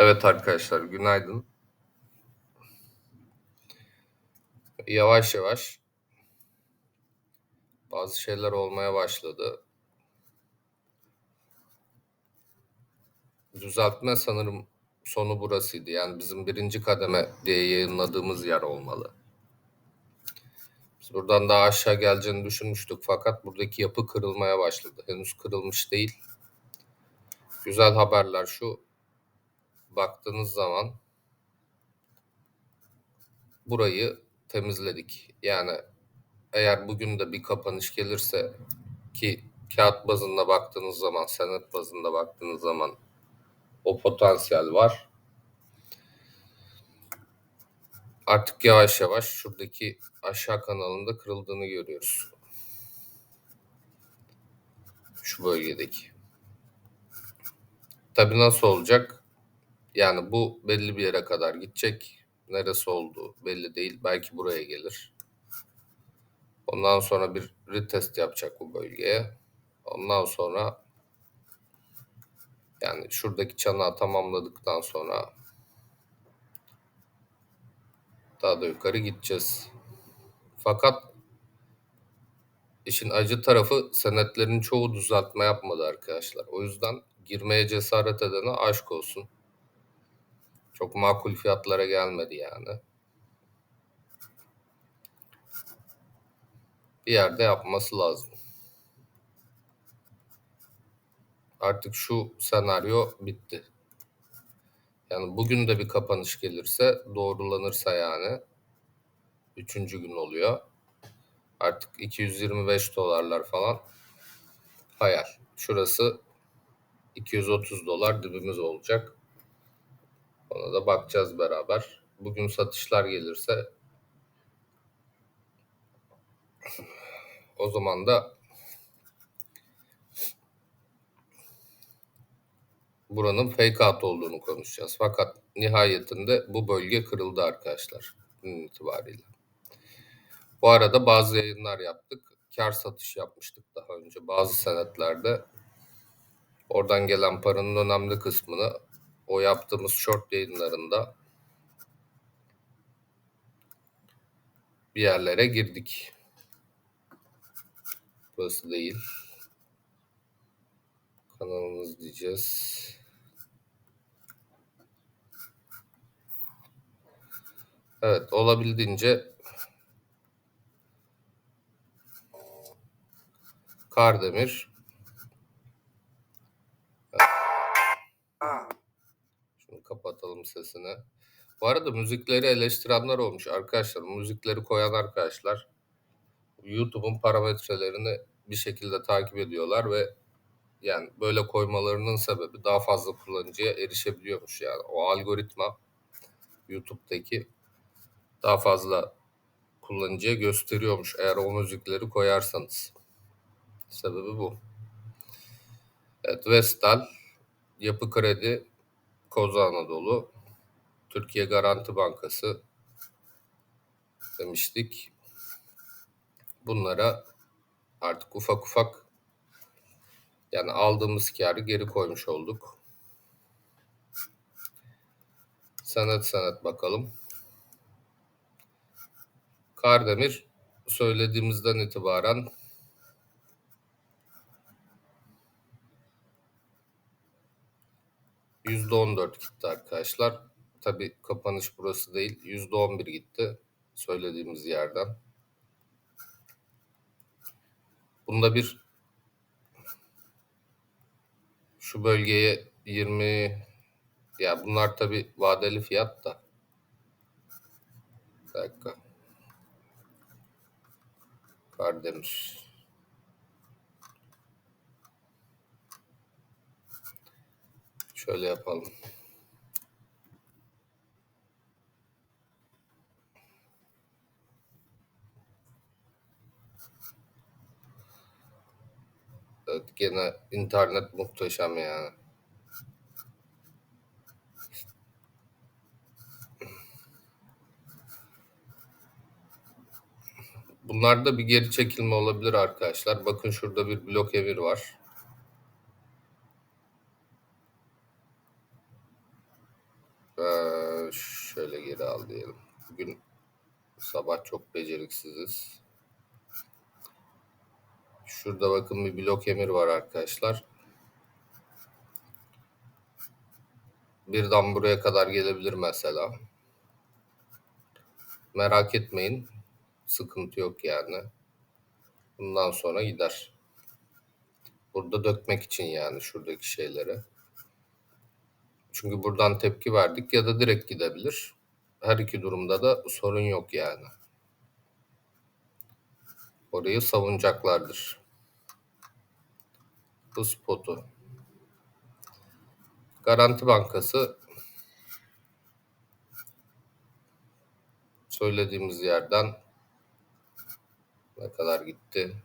Evet arkadaşlar günaydın. Yavaş yavaş bazı şeyler olmaya başladı. Düzeltme sanırım sonu burasıydı. Yani bizim birinci kademe diye yayınladığımız yer olmalı. Biz buradan daha aşağı geleceğini düşünmüştük fakat buradaki yapı kırılmaya başladı. Henüz kırılmış değil. Güzel haberler şu. Baktığınız zaman burayı temizledik. Yani eğer bugün de bir kapanış gelirse ki kağıt bazında baktığınız zaman, senet bazında baktığınız zaman o potansiyel var. Artık yavaş yavaş şuradaki aşağı kanalında kırıldığını görüyoruz. Şu bölgedeki. Tabi nasıl olacak? Yani bu belli bir yere kadar gidecek. Neresi olduğu belli değil. Belki buraya gelir. Ondan sonra bir retest yapacak bu bölgeye. Ondan sonra yani şuradaki çanağı tamamladıktan sonra daha da yukarı gideceğiz. Fakat işin acı tarafı senetlerin çoğu düzeltme yapmadı arkadaşlar. O yüzden girmeye cesaret edene aşk olsun. Çok makul fiyatlara gelmedi yani. Bir yerde yapması lazım. Artık şu senaryo bitti. Yani bugün de bir kapanış gelirse, doğrulanırsa yani üçüncü gün oluyor. Artık 225 dolarlar falan hayal. Şurası 230 dolar dibimiz olacak. Ona da bakacağız beraber. Bugün satışlar gelirse o zaman da buranın fake out olduğunu konuşacağız. Fakat nihayetinde bu bölge kırıldı arkadaşlar itibariyle. Bu arada bazı yayınlar yaptık. Kar satış yapmıştık daha önce bazı senetlerde. Oradan gelen paranın önemli kısmını o yaptığımız short yayınlarında bir yerlere girdik. Burası değil. Kanalımız diyeceğiz. Evet olabildiğince Kardemir kapatalım sesini. Bu arada müzikleri eleştirenler olmuş arkadaşlar. Müzikleri koyan arkadaşlar YouTube'un parametrelerini bir şekilde takip ediyorlar ve yani böyle koymalarının sebebi daha fazla kullanıcıya erişebiliyormuş yani. O algoritma YouTube'daki daha fazla kullanıcıya gösteriyormuş eğer o müzikleri koyarsanız. Sebebi bu. Evet Vestal, Yapı Kredi, Koza Anadolu, Türkiye Garanti Bankası demiştik. Bunlara artık ufak ufak yani aldığımız karı geri koymuş olduk. Senet senet bakalım. Kardemir söylediğimizden itibaren %14 gitti arkadaşlar. Tabi kapanış burası değil. %11 gitti söylediğimiz yerden. Bunda bir şu bölgeye 20 ya bunlar tabi vadeli fiyat da. Bir dakika. Kardemir. Şöyle yapalım. Evet, gene internet muhteşem yani. Bunlarda bir geri çekilme olabilir arkadaşlar. Bakın şurada bir blok emir var. Geri al diyelim. Bugün sabah çok beceriksiziz. Şurada bakın bir blok emir var arkadaşlar. Birden buraya kadar gelebilir mesela. Merak etmeyin. Sıkıntı yok yani. Bundan sonra gider. Burada dökmek için yani şuradaki şeyleri. Çünkü buradan tepki verdik ya da direkt gidebilir. Her iki durumda da sorun yok yani. Orayı savunacaklardır. Bu spotu. Garanti Bankası söylediğimiz yerden ne kadar gitti?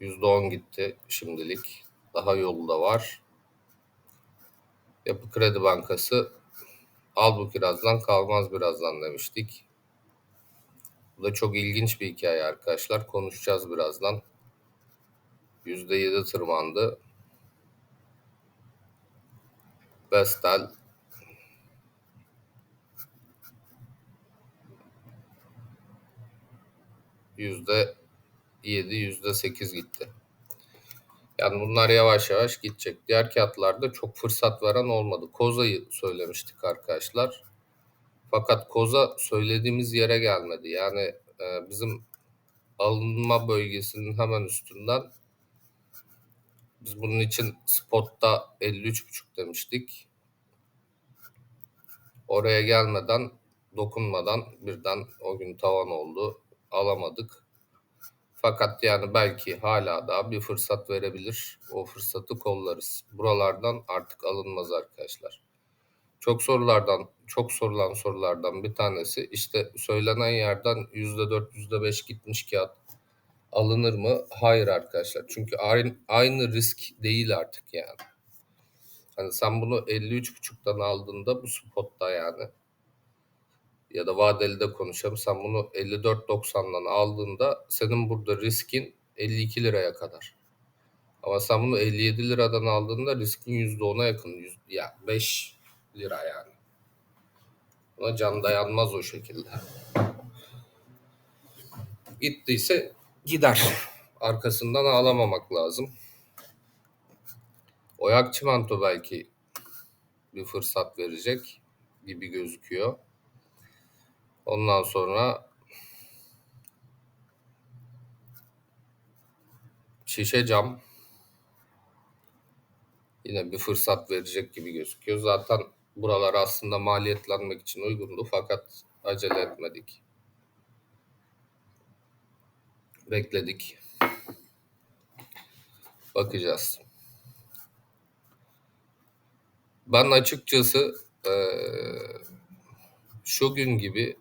%10 gitti şimdilik. Daha yolu da var. Yapı Kredi Bankası al bu kirazdan kalmaz birazdan demiştik. Bu da çok ilginç bir hikaye arkadaşlar. Konuşacağız birazdan. %7 tırmandı. Vestel yüzde yedi, yüzde sekiz gitti. Yani bunlar yavaş yavaş gidecek. Diğer kağıtlarda çok fırsat veren olmadı. Koza'yı söylemiştik arkadaşlar. Fakat Koza söylediğimiz yere gelmedi. Yani e, bizim alınma bölgesinin hemen üstünden biz bunun için spotta 53.5 demiştik. Oraya gelmeden, dokunmadan birden o gün tavan oldu. Alamadık. Fakat yani belki hala daha bir fırsat verebilir. O fırsatı kollarız. Buralardan artık alınmaz arkadaşlar. Çok sorulardan, çok sorulan sorulardan bir tanesi işte söylenen yerden %4, %5 gitmiş kağıt alınır mı? Hayır arkadaşlar. Çünkü aynı, aynı risk değil artık yani. Hani sen bunu 53.5'tan aldığında bu spotta yani ya da vadeli de konuşalım. Sen bunu 54.90'dan aldığında senin burada riskin 52 liraya kadar. Ama sen bunu 57 liradan aldığında riskin %10'a yakın. Yüz, ya 5 lira yani. Buna can dayanmaz o şekilde. Gittiyse gider. Arkasından ağlamamak lazım. Oyak çimento belki bir fırsat verecek gibi gözüküyor. Ondan sonra şişe cam yine bir fırsat verecek gibi gözüküyor. Zaten buralar aslında maliyetlenmek için uygundu fakat acele etmedik. Bekledik. Bakacağız. Ben açıkçası e, şu gün gibi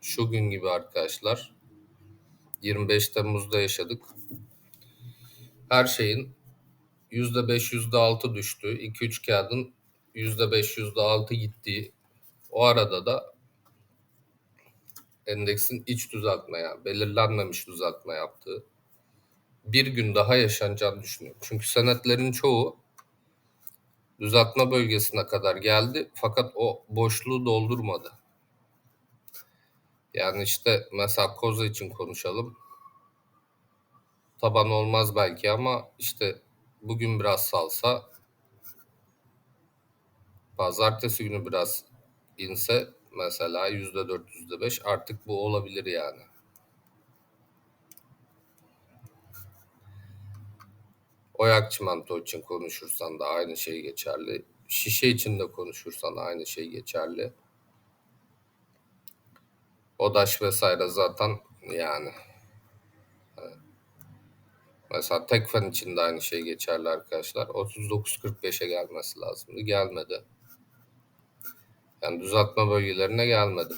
şu gün gibi arkadaşlar 25 Temmuz'da yaşadık. Her şeyin %5 %6 düştüğü, 2-3 kağıdın %5 %6 gittiği o arada da endeksin iç düzeltme yani belirlenmemiş düzeltme yaptığı bir gün daha yaşanacağını düşünüyorum. Çünkü senetlerin çoğu düzeltme bölgesine kadar geldi fakat o boşluğu doldurmadı. Yani işte mesela Koza için konuşalım. Taban olmaz belki ama işte bugün biraz salsa pazartesi günü biraz inse mesela yüzde dört yüzde beş artık bu olabilir yani. Oyak çimento için konuşursan da aynı şey geçerli. Şişe için de konuşursan aynı şey geçerli. Odaş vesaire zaten yani mesela Tekfen için de aynı şey geçerli arkadaşlar. 39.45'e gelmesi lazımdı. Gelmedi. Yani düzeltme bölgelerine gelmedi.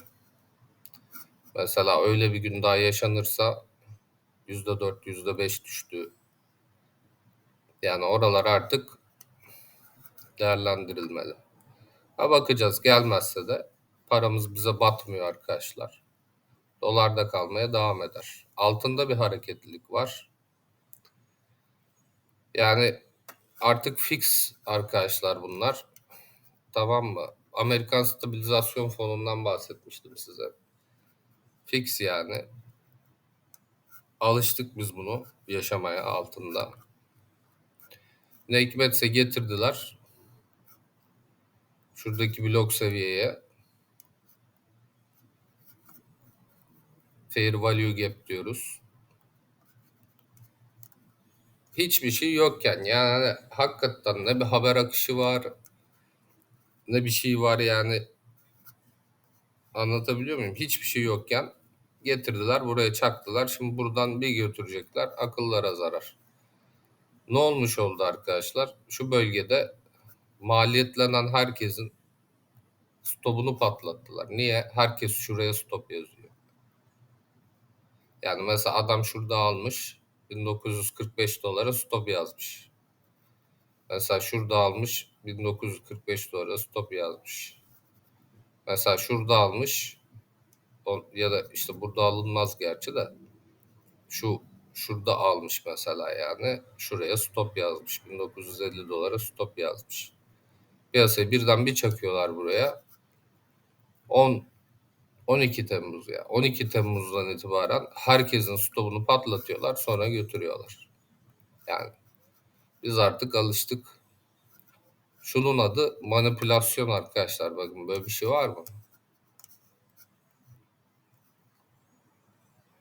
Mesela öyle bir gün daha yaşanırsa %4, %5 düştü. Yani oralar artık değerlendirilmeli. Ha bakacağız gelmezse de paramız bize batmıyor arkadaşlar. Dolarda kalmaya devam eder. Altında bir hareketlilik var. Yani artık fix arkadaşlar bunlar. Tamam mı? Amerikan Stabilizasyon Fonu'ndan bahsetmiştim size. Fix yani. Alıştık biz bunu yaşamaya altında. Ne hikmetse getirdiler. Şuradaki blok seviyeye fair value gap diyoruz. Hiçbir şey yokken yani hakikaten ne bir haber akışı var ne bir şey var yani anlatabiliyor muyum? Hiçbir şey yokken getirdiler buraya çaktılar. Şimdi buradan bir götürecekler akıllara zarar. Ne olmuş oldu arkadaşlar? Şu bölgede maliyetlenen herkesin stopunu patlattılar. Niye? Herkes şuraya stop yazıyor. Yani mesela adam şurada almış 1945 dolara stop yazmış. Mesela şurada almış 1945 dolara stop yazmış. Mesela şurada almış ya da işte burada alınmaz gerçi de şu şurada almış mesela yani şuraya stop yazmış 1950 dolara stop yazmış. Piyasayı birden bir çakıyorlar buraya. 10 12 Temmuz ya. 12 Temmuz'dan itibaren herkesin stopunu patlatıyorlar sonra götürüyorlar. Yani biz artık alıştık. Şunun adı manipülasyon arkadaşlar. Bakın böyle bir şey var mı?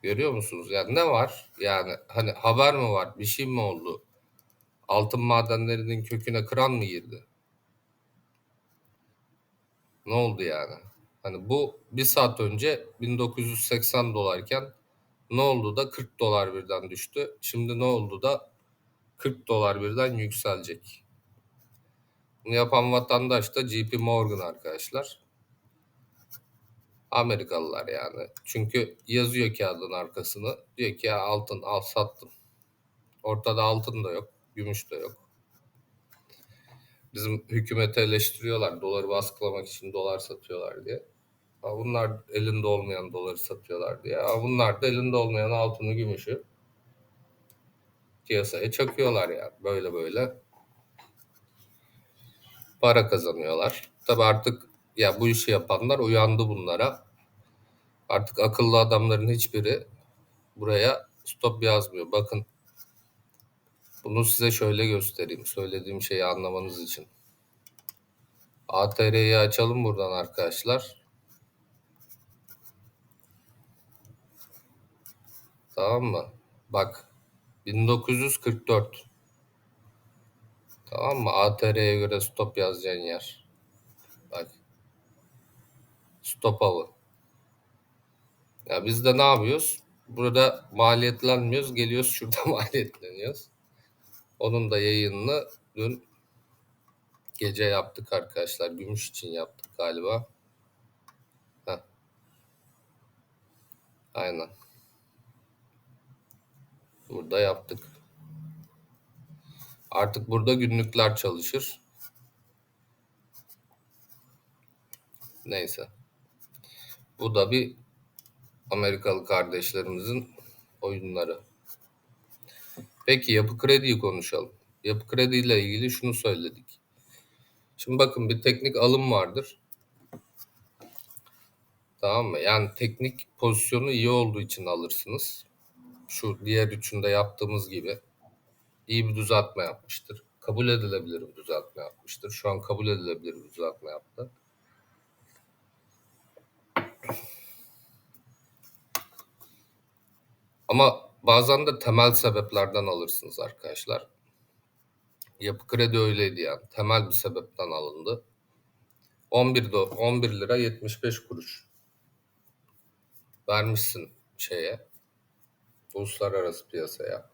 Görüyor musunuz? Yani ne var? Yani hani haber mi var? Bir şey mi oldu? Altın madenlerinin köküne kıran mı girdi? Ne oldu yani? Hani bu bir saat önce 1980 dolarken ne oldu da 40 dolar birden düştü. Şimdi ne oldu da 40 dolar birden yükselecek. Bunu yapan vatandaş da JP Morgan arkadaşlar. Amerikalılar yani. Çünkü yazıyor kağıdın arkasını. Diyor ki ya altın al sattım. Ortada altın da yok. Gümüş de yok. Bizim hükümeti eleştiriyorlar. Doları baskılamak için dolar satıyorlar diye. Ha bunlar elinde olmayan doları satıyorlar diye. Ha bunlar da elinde olmayan altını, gümüşü piyasaya çakıyorlar yani. Böyle böyle para kazanıyorlar. Tabi artık ya bu işi yapanlar uyandı bunlara. Artık akıllı adamların hiçbiri buraya stop yazmıyor. Bakın bunu size şöyle göstereyim. Söylediğim şeyi anlamanız için. ATR'yi açalım buradan arkadaşlar. Tamam mı? Bak 1944 Tamam mı? ATR'ye göre stop yazacağın yer. Bak. Stop avı. Ya biz de ne yapıyoruz? Burada maliyetlenmiyoruz. Geliyoruz şurada maliyetleniyoruz. Onun da yayınını dün gece yaptık arkadaşlar. Gümüş için yaptık galiba. Heh. Aynen. Burada yaptık. Artık burada günlükler çalışır. Neyse. Bu da bir Amerikalı kardeşlerimizin oyunları. Peki yapı krediyi konuşalım. Yapı kredi ile ilgili şunu söyledik. Şimdi bakın bir teknik alım vardır. Tamam mı? Yani teknik pozisyonu iyi olduğu için alırsınız. Şu diğer üçünde yaptığımız gibi iyi bir düzeltme yapmıştır. Kabul edilebilir bir düzeltme yapmıştır. Şu an kabul edilebilir bir düzeltme yaptı. Ama bazen de temel sebeplerden alırsınız arkadaşlar. Yapı kredi öyleydi yani. Temel bir sebepten alındı. 11 do 11 lira 75 kuruş vermişsin şeye uluslararası piyasaya.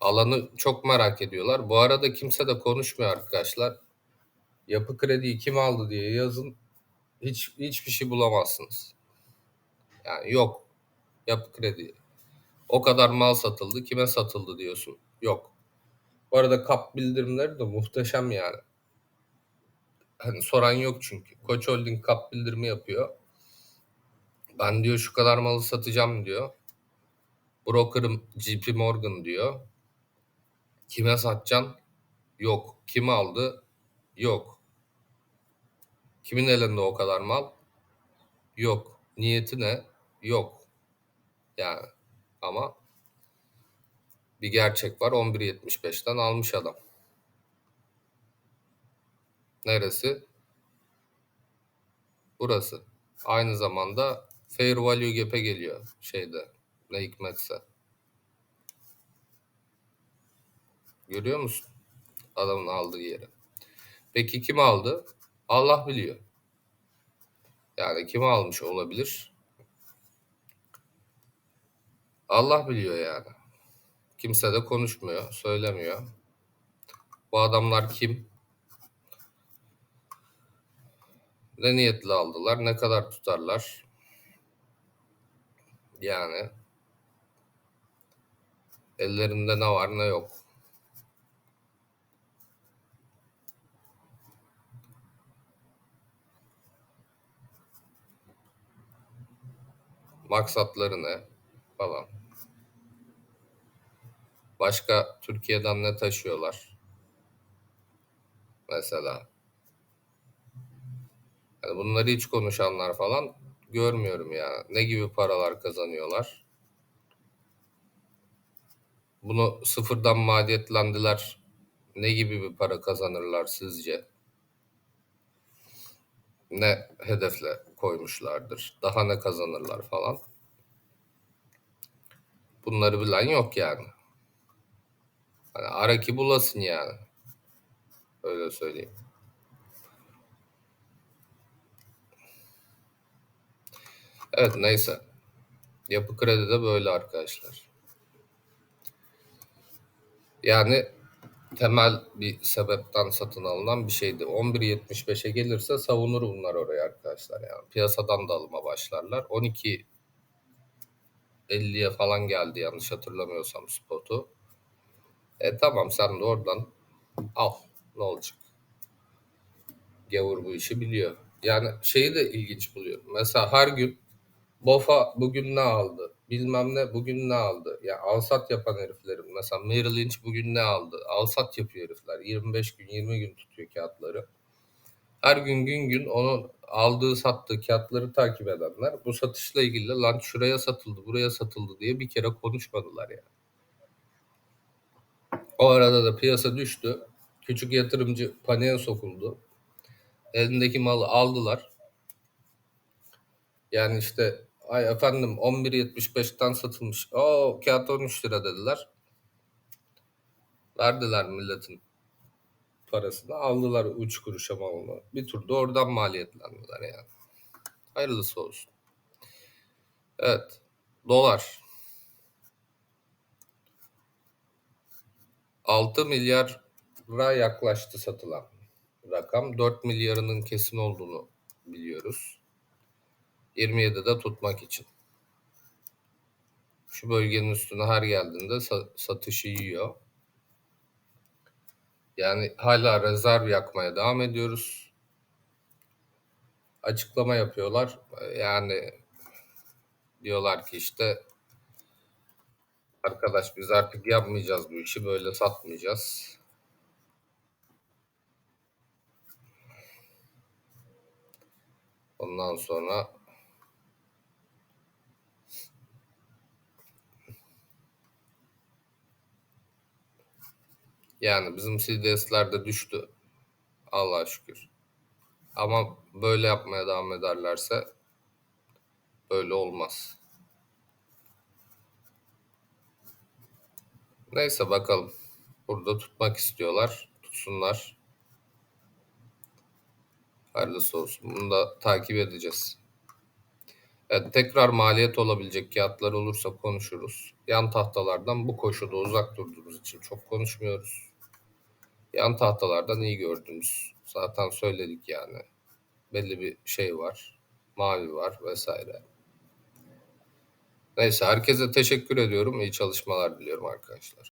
Alanı çok merak ediyorlar. Bu arada kimse de konuşmuyor arkadaşlar. Yapı krediyi kim aldı diye yazın. Hiç hiçbir şey bulamazsınız. Yani yok. Yapı kredi. O kadar mal satıldı. Kime satıldı diyorsun. Yok. Bu arada kap bildirimleri de muhteşem yani. Hani soran yok çünkü. Koç Holding kap bildirimi yapıyor. Ben diyor şu kadar malı satacağım diyor. Broker'ım JP Morgan diyor. Kime satacaksın? Yok. Kim aldı? Yok. Kimin elinde o kadar mal? Yok. Niyeti ne? Yok. Yani ama bir gerçek var 11.75'ten almış adam. Neresi? Burası. Aynı zamanda fair value gap'e geliyor şeyde ne hikmetse. Görüyor musun? Adamın aldığı yeri. Peki kim aldı? Allah biliyor. Yani kim almış olabilir? Allah biliyor yani. Kimse de konuşmuyor, söylemiyor. Bu adamlar kim? Ne niyetle aldılar, ne kadar tutarlar? Yani ellerinde ne var ne yok. Maksatları ne falan. Başka Türkiye'den ne taşıyorlar? Mesela. Yani bunları hiç konuşanlar falan görmüyorum ya. Ne gibi paralar kazanıyorlar? Bunu sıfırdan maliyetlendiler. Ne gibi bir para kazanırlar sizce? Ne hedefle koymuşlardır? Daha ne kazanırlar falan? Bunları bilen yok yani. Hani ara ki bulasın yani. Öyle söyleyeyim. Evet neyse. Yapı kredi de böyle arkadaşlar. Yani temel bir sebepten satın alınan bir şeydi. 11.75'e gelirse savunur bunlar oraya arkadaşlar yani. Piyasadan da alıma başlarlar. 12.50'ye falan geldi yanlış hatırlamıyorsam spotu. E tamam sen de oradan al. Ne olacak? Gavur bu işi biliyor. Yani şeyi de ilginç buluyorum. Mesela her gün BOFA bugün ne aldı? Bilmem ne bugün ne aldı? Ya alsat yapan heriflerim. Mesela Merrill Lynch bugün ne aldı? Alsat yapıyor herifler. 25 gün 20 gün tutuyor kağıtları. Her gün gün gün onun aldığı sattığı kağıtları takip edenler bu satışla ilgili lan şuraya satıldı buraya satıldı diye bir kere konuşmadılar yani. O arada da piyasa düştü. Küçük yatırımcı paniğe sokuldu. Elindeki malı aldılar. Yani işte ay efendim 11.75'ten satılmış. O kağıt 13 lira dediler. Verdiler milletin parasını. Aldılar 3 kuruşa malını. Bir turda oradan maliyetlendiler yani. Hayırlısı olsun. Evet. Dolar. 6 milyara yaklaştı satılan rakam. 4 milyarının kesin olduğunu biliyoruz. 27'de tutmak için. Şu bölgenin üstüne her geldiğinde satışı yiyor. Yani hala rezerv yakmaya devam ediyoruz. Açıklama yapıyorlar. Yani diyorlar ki işte arkadaş biz artık yapmayacağız bu işi böyle satmayacağız. Ondan sonra Yani bizim CDS'ler de düştü. Allah'a şükür. Ama böyle yapmaya devam ederlerse böyle olmaz. Neyse bakalım. Burada tutmak istiyorlar. Tutsunlar. Hayırlısı olsun. Bunu da takip edeceğiz. Evet, tekrar maliyet olabilecek kağıtlar olursa konuşuruz. Yan tahtalardan bu koşuda uzak durduğumuz için çok konuşmuyoruz. Yan tahtalardan iyi gördüğümüz zaten söyledik yani. Belli bir şey var. Mavi var vesaire. Neyse herkese teşekkür ediyorum. İyi çalışmalar diliyorum arkadaşlar.